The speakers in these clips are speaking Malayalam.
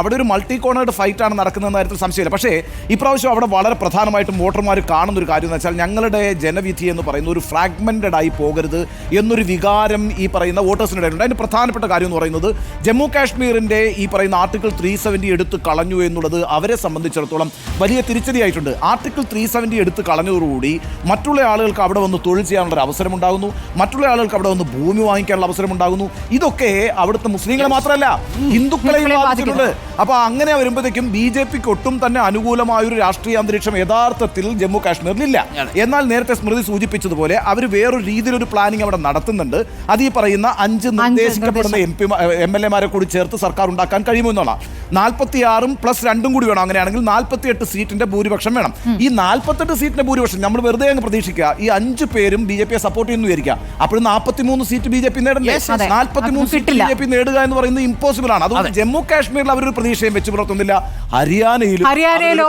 അവിടെ ഒരു മൾട്ടി കോണേഡ് ഫൈറ്റ് ആണ് നടക്കുന്നതെന്ന കാര്യത്തിൽ സംശയമില്ല. പക്ഷേ ഇപ്രാവശ്യം അവിടെ വളരെ പ്രധാനമായിട്ടും വോട്ടർമാർ കാണുന്ന ഒരു കാര്യം എന്ന് വെച്ചാൽ ഞങ്ങളുടെ ജനവിധി എന്ന് പറയുന്ന ഒരു ഫ്രാഗ്മെന്റഡ് ആയി പോകരുത് എന്നൊരു വികാരം ഈ പറയുന്ന വോട്ടേഴ്സിനിടയിലുണ്ട് അതിന്റെ പ്രധാനപ്പെട്ട കാര്യം എന്ന് പറയുന്നത് ജമ്മു കാശ്മീരിന്റെ ഈ പറയുന്ന ആർട്ടിക്കിൾ ത്രീ സെവന്റി എടുത്ത് കളഞ്ഞു എന്നുള്ളത് അവരെ സംബന്ധിച്ചിടത്തോളം വലിയ തിരിച്ചടിയായിട്ടുണ്ട്. ആർട്ടിക്കിൾ ത്രീ സെവന്റി എടുത്ത് കളഞ്ഞതോടുകൂടി മറ്റുള്ള ആളുകൾക്ക് അവിടെ വന്ന് തൊഴിൽ ചെയ്യാനുള്ള ഒരു അവസരം ഉണ്ടാകുന്നു മറ്റുള്ള ആളുകൾക്ക് അവിടെ വന്ന് ഭൂമി വാങ്ങിക്കാനുള്ള അവസരമുണ്ടാകുന്നു. ഇതൊക്കെ അവിടുത്തെ മുസ്ലിങ്ങളെ മാത്രമല്ല ഹിന്ദുക്കളെയും ഹിന്ദുക്കളെ ബാധിച്ചിട്ടുണ്ട്. അപ്പൊ അങ്ങനെ വരുമ്പോഴത്തേക്കും ബി ജെ പിക്ക് ഒട്ടും തന്നെ അനുകൂലമായൊരു രാഷ്ട്രീയ അന്തരീക്ഷം യഥാർത്ഥത്തിൽ ജമ്മു കാശ്മീരിൽ ഇല്ല എന്നാൽ നേരത്തെ സ്മൃതി സൂചിപ്പിച്ചതുപോലെ അവർ വേറൊരു രീതിയിലൊരു പ്ലാനിങ് അവിടെ നടത്തുന്നുണ്ട്. അത് ഈ പറയുന്ന അഞ്ച് നിർദ്ദേശിക്കപ്പെടുന്ന എം പി എം എൽ എമാരെ കൂടി ചേർത്ത് സർക്കാർ ഉണ്ടാക്കാൻ കഴിയുമോ എന്നുള്ള നാൽപ്പത്തി ആറും പ്ലസ് രണ്ടും കൂടി വേണം അങ്ങനെയാണെങ്കിൽ നാൽപ്പത്തി എട്ട് സീറ്റിന്റെ ഭൂരിപക്ഷം വേണം. ഈ നാൽപ്പത്തെട്ട് സീറ്റിന്റെ ഭൂരിപക്ഷം നമ്മൾ വെറുതെ അങ്ങ് പ്രതീക്ഷിക്കുക. ഈ അഞ്ച് പേരും ബി ജെ പിയെ സപ്പോർട്ട് ചെയ്യുന്നു വിചാരിക്കുക. അപ്പോൾ നാൽപ്പത്തി മൂന്ന് സീറ്റ് ബി ജെ പി നേടണ്ടേ? നാൽപ്പത്തിമൂന്ന് നാൽപ്പത്തി മൂന്ന് സീറ്റ് ബി ജെ പി നേടുക എന്ന് പറയുന്നത് ഇമ്പോസിബിൾ ആണ്. അതുകൊണ്ട് ജമ്മു കാശ്മീരിൽ അവരൊരു പ്രതീക്ഷയും വെച്ച് പുലർത്തുന്നില്ല. ഹരിയാനയിലും ഹരിയാനയിലോ?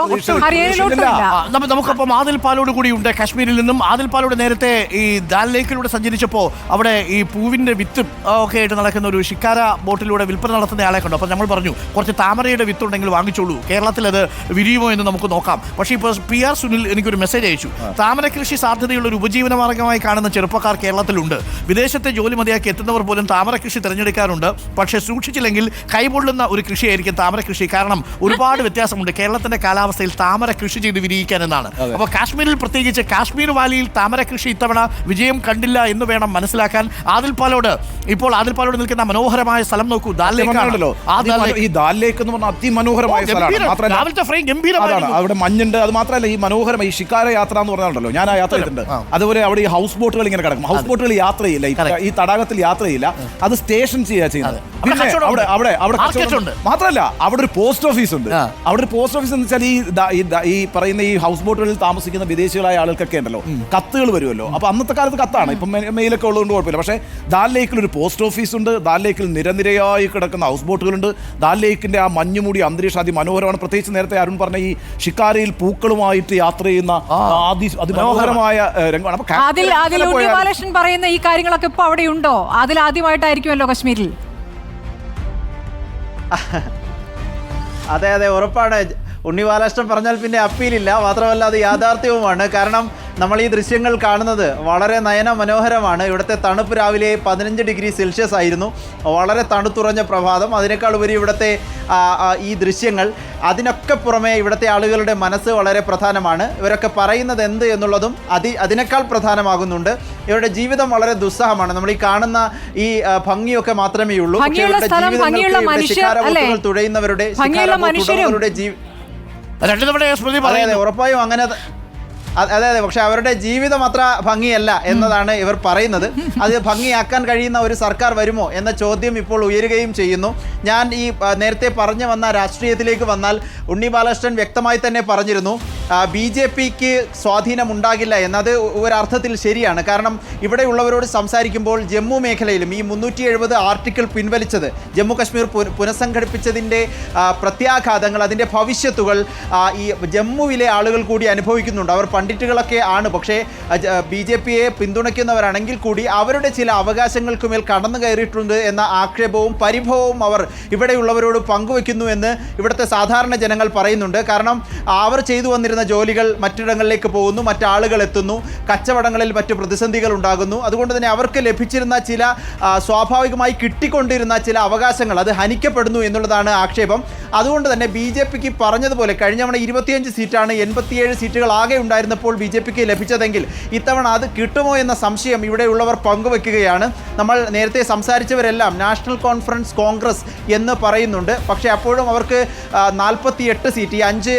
നമുക്കപ്പം ആദിൽ പാലോട് കൂടി ഉണ്ട് കാശ്മീരിൽ നിന്നും. ആദിൽ പാലോട് നേരത്തെ ഈ ദാൽ ലേക്കിലൂടെ സഞ്ചരിച്ചപ്പോൾ അവിടെ ഈ പൂവിന്റെ വിത്തും ഒക്കെ ആയിട്ട് നടക്കുന്ന ഒരു ഷിക്കാര ബോട്ടിലൂടെ വിൽപ്പന നടത്തുന്ന ആളെ കണ്ടു. അപ്പോൾ നമ്മൾ പറഞ്ഞു കുറച്ച് താമരയുടെ വിത്ത് ഉണ്ടെങ്കിൽ വാങ്ങിച്ചോളൂ. കേരളത്തിൽ അത് വിരിയുമോ എന്ന് നമുക്ക് നോക്കാം. പക്ഷേ ഇപ്പോൾ പി ആർ സുനിൽ എനിക്കൊരു മെസ്സേജ് അയച്ചു. താമര കൃഷി സാധ്യതയുള്ള ഒരു ഉപജീവന മാർഗമായി കാണുന്ന ചെറുപ്പക്കാർ കേരളത്തിലുണ്ട്. വിദേശത്തെ ജോലി മതിയാക്കി എത്തുന്നവർ പോലും താമര കൃഷി തിരഞ്ഞെടുക്കാറുണ്ട്. പക്ഷേ സൂക്ഷിച്ചില്ലെങ്കിൽ കൈപൊള്ളുന്ന ഒരു കൃഷിയായിരിക്കും താമര കൃഷി. കാരണം ഒരുപാട് വ്യത്യാസമുണ്ട്. കേരളത്തിന്റെ കാലാവസ്ഥയിൽ താമര കൃഷി ചെയ്ത് വിരിയിക്കാൻ എന്നാണ്. അപ്പോൾ കാശ്മീരിൽ പ്രത്യേകിച്ച് കാശ്മീർ വാലിയിൽ താമര കൃഷി ഇത്തവണ വിജയം കണ്ടില്ല എന്ന് വേണം മനസ്സിലാക്കാൻ. ആദിൽപാലോട് ഇപ്പോൾ ആദിൽപാലോട് നിൽക്കുന്ന മനോഹരമായ സ്ഥലം നോക്കൂ. ലേക്ക്. ഈ എന്ന് പറഞ്ഞാൽ അതിമനോഹരമായ സ്ഥലമാണ്. രാവിലത്തെ ഫ്രെയിം അവിടെ മഞ്ഞുണ്ട്. അത് മാത്രമല്ല ഈ മനോഹരം ഈ ശിക്കാര യാത്ര എന്ന് പറഞ്ഞാലുണ്ടല്ലോ. ഞാൻ ആ യാത്ര ചെയ്തിട്ടുണ്ട്. അതുപോലെ അവിടെ ഈ ഹൗസ് ബോട്ടുകൾ ഇങ്ങനെ കിടക്കും. ഹൗസ് ബോട്ടുകൾ യാത്ര ചെയ്യില്ല. ഈ- തടാകത്തിൽ യാത്ര ചെയ്യില്ല. അത് സ്റ്റേഷൻ ചെയ്യാ ചെയ്യുന്നത്. അവിടെ അവിടെ അവിടെ. മാത്രമല്ല അവിടെ ഒരു പോസ്റ്റ് ഓഫീസ് ഉണ്ട്. അവിടെ ഒരു പോസ്റ്റ് ഓഫീസ് എന്ന് വെച്ചാൽ ഈ ഈ പറയുന്ന ഈ ഹൗസ് ബോട്ടുകളിൽ താമസിക്കുന്ന വിദേശികളായ ആളുകൾക്കൊക്കെ ഉണ്ടല്ലോ. കത്തുകൾ വരുമല്ലോ. അപ്പൊ അന്നത്തെ കാലത്ത് കത്താണ്. ഇപ്പം മെയിലൊക്കെ ഉള്ളതുകൊണ്ട് കുഴപ്പമില്ല. പക്ഷേ ദാൽ ലേക്കിൽ ഒരു പോസ്റ്റ് ഓഫീസ് ഉണ്ട്. ദാൽ ലേക്കിൽ നിരനിരയായി കിടക്കുന്ന ഹൗസ് ബോട്ടുകളുണ്ട് ദാൽ ലേക്കിന്റെ ആ മഞ്ഞുമൂടി അന്തരീക്ഷം അതിമനോഹരമാണ് പ്രത്യേകിച്ച് നേരത്തെ അരുൺ പറഞ്ഞ ഈ ഷിക്കാരയിൽ പൂക്കളുമായിട്ട് യാത്ര ചെയ്യുന്ന അതി അതിമനോഹരമായ രംഗമാണ്. അപ്പൊ പറയുന്ന ഈ കാര്യങ്ങളൊക്കെ ഇപ്പൊ അവിടെ ഉണ്ടോ അതിൽ ആദ്യമായിട്ടായിരിക്കുമല്ലോ കശ്മീരിൽ? അതെ അതെ ഉറപ്പാണ്. ഉണ്ണി ബാലകൃഷ്ണൻ പറഞ്ഞാൽ പിന്നെ അപ്പീലില്ല. മാത്രമല്ല അത് യാഥാർത്ഥ്യവുമാണ്. കാരണം നമ്മൾ ഈ ദൃശ്യങ്ങൾ കാണുന്നത് വളരെ നയന മനോഹരമാണ്. ഇവിടുത്തെ തണുപ്പ് രാവിലെ പതിനഞ്ച് ഡിഗ്രി സെൽഷ്യസ് ആയിരുന്നു. വളരെ തണുത്തുറഞ്ഞ പ്രഭാതം. അതിനേക്കാൾ ഉപരി ഇവിടുത്തെ ഈ ദൃശ്യങ്ങൾ അതിനൊക്കെ പുറമെ ഇവിടുത്തെ ആളുകളുടെ മനസ്സ് വളരെ പ്രധാനമാണ്. ഇവരൊക്കെ പറയുന്നത് എന്ത് എന്നുള്ളതും അതി അതിനേക്കാൾ പ്രധാനമാകുന്നുണ്ട്. ഇവരുടെ ജീവിതം വളരെ ദുസ്സഹമാണ്. നമ്മൾ ഈ കാണുന്ന ഈ ഭംഗിയൊക്കെ മാത്രമേ ഉള്ളൂ. പക്ഷേ ഇവരുടെ ജീവിതങ്ങൾക്ക് തുഴയുന്നവരുടെ ഭംഗിയുള്ള ശിഖാരബോട്ട് മനുഷ്യരും. ഉടമകളുടെ ജീ- രണ്ടു തവണ സ്മൃതി അതെ അതെ പറയുന്നു. ഉറപ്പായും അങ്ങനെ അതെ അതെ പക്ഷെ അവരുടെ ജീവിതം അത്ര ഭംഗിയല്ല എന്നതാണ് ഇവർ പറയുന്നത്. അത് ഭംഗിയാക്കാൻ കഴിയുന്ന ഒരു സർക്കാർ വരുമോ എന്ന ചോദ്യം ഇപ്പോൾ ഉയരുകയും ചെയ്യുന്നു. ഞാൻ ഈ നേരത്തെ പറഞ്ഞു വന്ന രാഷ്ട്രീയത്തിലേക്ക് വന്നാൽ ഉണ്ണി ബാലകൃഷ്ണൻ വ്യക്തമായി തന്നെ പറഞ്ഞിരുന്നു ബി ജെ പിക്ക് സ്വാധീനമുണ്ടാകില്ല എന്നത് ഒരർത്ഥത്തിൽ ശരിയാണ്. കാരണം ഇവിടെയുള്ളവരോട് സംസാരിക്കുമ്പോൾ ജമ്മു മേഖലയിലും ഈ മുന്നൂറ്റി എഴുപത് ആർട്ടിക്കിൾ പിൻവലിച്ചത് ജമ്മു കശ്മീർ പുനഃസംഘടിപ്പിച്ചതിന്റെ പ്രത്യാഘാതങ്ങൾ അതിന്റെ ഭവിഷ്യത്തുകൾ ഈ ജമ്മുവിലെ ആളുകൾ കൂടി അനുഭവിക്കുന്നുണ്ട്. അവർ പണ്ഡിറ്റുകളൊക്കെ ആണ്. പക്ഷേ ബി ജെ പിയെ പിന്തുണയ്ക്കുന്നവരാണെങ്കിൽ കൂടി അവരുടെ ചില അവകാശങ്ങൾക്കുമേൽ കടന്നു കയറിയിട്ടുണ്ട് എന്ന ആക്ഷേപവും പരിഭവവും അവർ ഇവിടെയുള്ളവരോട് പങ്കുവെക്കുന്നു എന്ന് ഇവിടുത്തെ സാധാരണ ജനങ്ങൾ പറയുന്നുണ്ട്. കാരണം അവർ ചെയ്തു വന്നിരുന്ന ജോലികൾ മറ്റിടങ്ങളിലേക്ക് പോകുന്നു മറ്റാളുകൾ എത്തുന്നു കച്ചവടങ്ങളിൽ മറ്റ് പ്രതിസന്ധികൾ ഉണ്ടാകുന്നു. അതുകൊണ്ട് തന്നെ അവർക്ക് ലഭിച്ചിരുന്ന ചില സ്വാഭാവികമായി കിട്ടിക്കൊണ്ടിരുന്ന ചില അവകാശങ്ങൾ അത് ഹനിക്കപ്പെടുന്നു എന്നുള്ളതാണ് ആക്ഷേപം. അതുകൊണ്ട് തന്നെ ബി ജെ പിക്ക് പറഞ്ഞതുപോലെ കഴിഞ്ഞ ഇരുപത്തിയഞ്ച് സീറ്റാണ് എൺപത്തിയേഴ് സീറ്റുകൾ ആകെ ഉണ്ടായിരുന്നപ്പോൾ ബി ജെ പിക്ക് ലഭിച്ചതെങ്കിൽ ഇത്തവണ അത് കിട്ടുമോ എന്ന സംശയം ഇവിടെയുള്ളവർ പങ്കുവെക്കുകയാണ്. നമ്മൾ നേരത്തെ സംസാരിച്ചവരെല്ലാം നാഷണൽ കോൺഫറൻസ് കോൺഗ്രസ് എന്ന് പറയുന്നുണ്ട്. പക്ഷേ അപ്പോഴും അവർക്ക് നാൽപ്പത്തി എട്ട് സീറ്റ് ഈ അഞ്ച്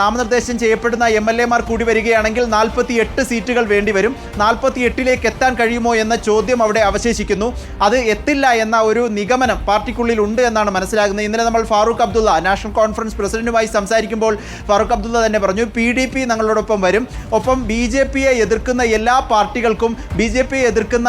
നാമനിർദ്ദേശം ചെയ്യപ്പെടുന്ന എം എൽ എമാർ കൂടി വരികയാണെങ്കിൽ നാൽപ്പത്തി എട്ട് സീറ്റുകൾ വേണ്ടിവരും. നാൽപ്പത്തി എട്ടിലേക്ക് എത്താൻ കഴിയുമോ എന്ന ചോദ്യം അവിടെ അവശേഷിക്കുന്നു. അത് എത്തില്ല എന്ന ഒരു നിഗമനം പാർട്ടിക്കുള്ളിൽ ഉണ്ട് എന്നാണ് മനസ്സിലാകുന്നത്. ഇന്നലെ നമ്മൾ ഫാറൂഖ് അബ്ദുള്ള നാഷണൽ കോൺഫറൻസ് പ്രസിഡന്റുമായി സംസാരിക്കുമ്പോൾ ഫാറൂഖ് അബ്ദുള്ള തന്നെ പറഞ്ഞു പി ഡി പി ഞങ്ങളോടൊപ്പം വരും. മാരും ഒപ്പം ബി ജെ പിയെ എതിർക്കുന്ന എല്ലാ പാർട്ടികൾക്കും ബി ജെ പിയെ എതിർക്കുന്ന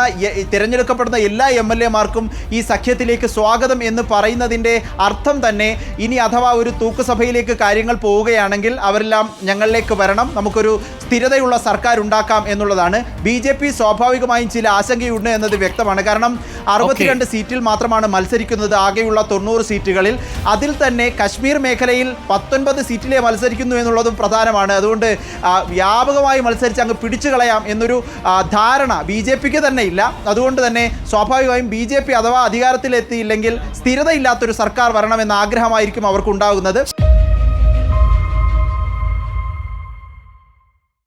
തിരഞ്ഞെടുക്കപ്പെടുന്ന എല്ലാ എം എൽ എമാർക്കും ഈ സഖ്യത്തിലേക്ക് സ്വാഗതം എന്ന് പറയുന്നതിന്റെ അർത്ഥം തന്നെ ഇനി അഥവാ ഒരു തൂക്കുസഭയിലേക്ക് കാര്യങ്ങൾ പോവുകയാണെങ്കിൽ അവരെല്ലാം ഞങ്ങളിലേക്ക് വരണം. നമുക്കൊരു സ്ഥിരതയുള്ള സർക്കാർ ഉണ്ടാക്കാം എന്നുള്ളതാണ്. ബി ജെ പി സ്വാഭാവികമായും ചില ആശങ്കയുണ്ട് എന്നത് വ്യക്തമാണ്. കാരണം അറുപത്തിരണ്ട് സീറ്റിൽ മാത്രമാണ് മത്സരിക്കുന്നത്. ആകെയുള്ള തൊണ്ണൂറ് സീറ്റുകളിൽ അതിൽ തന്നെ കശ്മീർ മേഖലയിൽ പത്തൊൻപത് സീറ്റിലെ മത്സരിക്കുന്നു എന്നുള്ളതും പ്രധാനമാണ്. അതുകൊണ്ട് വ്യാപകമായി മത്സരിച്ച് അങ്ങ് പിടിച്ചു കളയാം എന്നൊരു ധാരണ ബി ജെ പിക്ക് തന്നെ ഇല്ല. അതുകൊണ്ട് തന്നെ സ്വാഭാവികമായും ബി ജെ പി അഥവാ അധികാരത്തിലെത്തിയില്ലെങ്കിൽ സ്ഥിരതയില്ലാത്തൊരു സർക്കാർ വരണമെന്ന ആഗ്രഹമായിരിക്കും അവർക്കുണ്ടാകുന്നത്.